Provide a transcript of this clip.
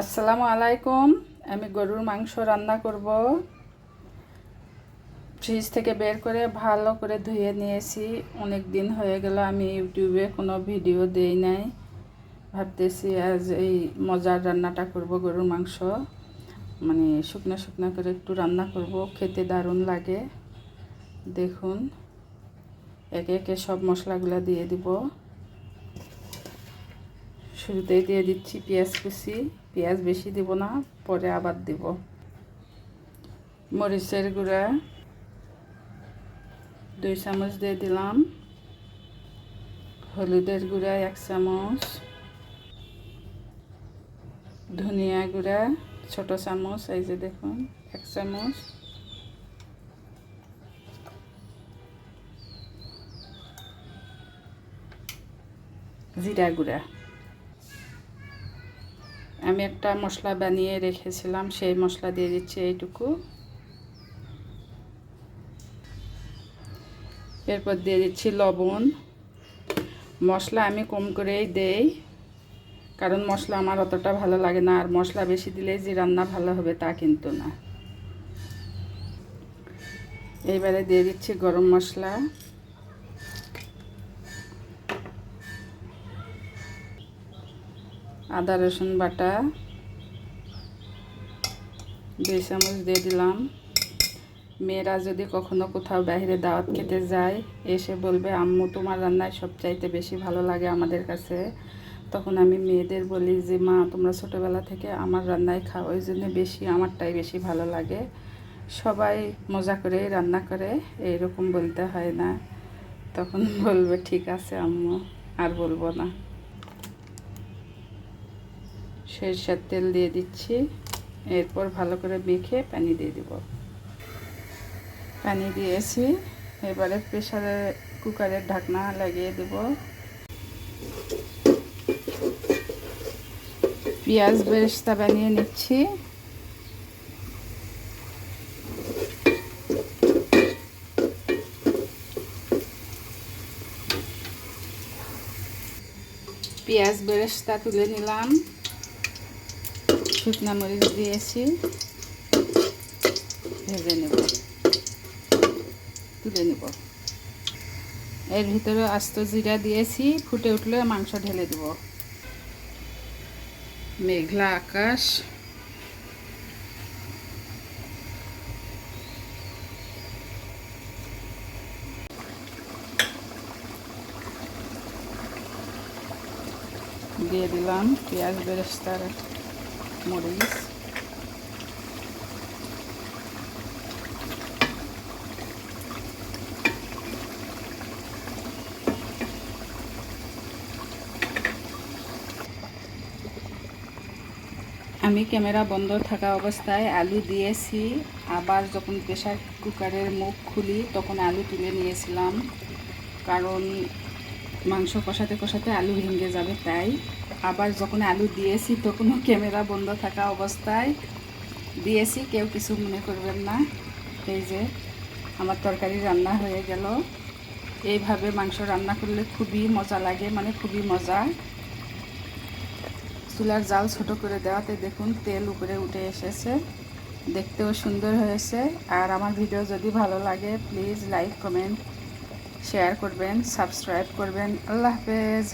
আসসালামু আলাইকুম। আমি গরুর মাংস রান্না করব। ফ্রিজ থেকে বের করে ভালো করে ধুয়ে নিয়েছি। অনেক দিন হয়ে গেল, আমি ইউটিউবে কোনো ভিডিও দেই নাই। ভাবতেছি আজ এই মজার রান্নাটা করব, গরুর মাংস। মানে শুকনো শুকনো করে একটু রান্না করব, খেতে দারুণ লাগে। দেখুন, একে একে সব মশলাগুলো দিয়ে দিব। শুরুতেই দিয়ে দিচ্ছি পেঁয়াজ কুচি। পেঁয়াজ বেশি দিব না, পরে আবার দিব। মরিচের গুঁড়া, দুই চামচ দিয়ে দিলাম। হলুদের গুঁড়া, এক চামচ। ধনিয়া গুঁড়া, ছোট চামচ, এই যে দেখুন, এক চামচ। জিরা গুঁড়া। আমি একটা মশলা বানিয়ে রেখেছিলাম, সেই মশলা দিয়ে দিচ্ছি এইটুকু। এরপর দিয়ে দিচ্ছি লবণ। মশলা আমি কম করেই দেই, কারণ মশলা আমার অতটা ভালো লাগে না, আর মশলা বেশি দিলে যে রান্না ভালো হবে তা কিন্তু না। এইবারে দিয়ে দিচ্ছি গরম মশলা। আদা, রসুন বাটা, দুই চামচ দিয়ে দিলাম। মেয়েরা যদি কখনো কোথাও বাইরে দাওয়াত খেতে যায়, এসে বলবে, আম্মু, তোমার রান্নায় সবচাইতে বেশি ভালো লাগে আমাদের কাছে। তখন আমি মেয়েদের বলি যে, মা, তোমরা ছোটোবেলা থেকে আমার রান্নায় খাও, ওই জন্য বেশি, আমারটাই বেশি ভালো লাগে। সবাই মজা করে রান্না করে, এইরকম বলতে হয় না। তখন বলবে, ঠিক আছে আম্মু, আর বলব না। সরিষার তেল দিয়ে দিচ্ছি। এরপর ভালো করে মেখে পানি দিয়ে দিব। পানি দিয়েছি। এবারে প্রেশারে কুকারের ঢাকনা লাগিয়ে দেব। পেঁয়াজ বেরেস্তা বানিয়ে নিচ্ছি। পেঁয়াজ বেরেস্তা তুলে নিলাম। শুকনো মরিচ দিয়েছি। ভেজে নেব। তুলে নেব। এর ভিতরে আস্ত জিরা দিয়েছি, ফুটে উঠলে মাংস ঢেলে দেব। মেঘলা আকাশ। দিয়ে দিলাম পেঁয়াজ বেরেস্তার। মরিচ আমি ক্যামেরা বন্ধ থাকা অবস্থায় আলু দিয়েছি। আবার যখন প্রেশার কুকারের মুখ খুলি, তখন আলু তুলে নিয়েছিলাম। কারণ মাংস কষাতে কষাতে আলু ভেঙে যাবে তাই। আবার যখন আলু দিয়েছি তখনও ক্যামেরা বন্ধ থাকা অবস্থায় দিয়েছি, কেউ কিছু মনে করবেন না। এই যে আমার তরকারি রান্না হয়ে গেল। এইভাবে মাংস রান্না করলে খুবই মজা লাগে মানে খুবই মজা। চুলার জাল ছোট করে দেওয়াতে দেখুন তেল উপরে উঠে এসেছে, দেখতেও সুন্দর হয়েছে। আর আমার ভিডিও যদি ভালো লাগে প্লিজ লাইক কমেন্ট শেয়ার করবেন সাবস্ক্রাইব করবেন। আল্লাহ হাফেজ।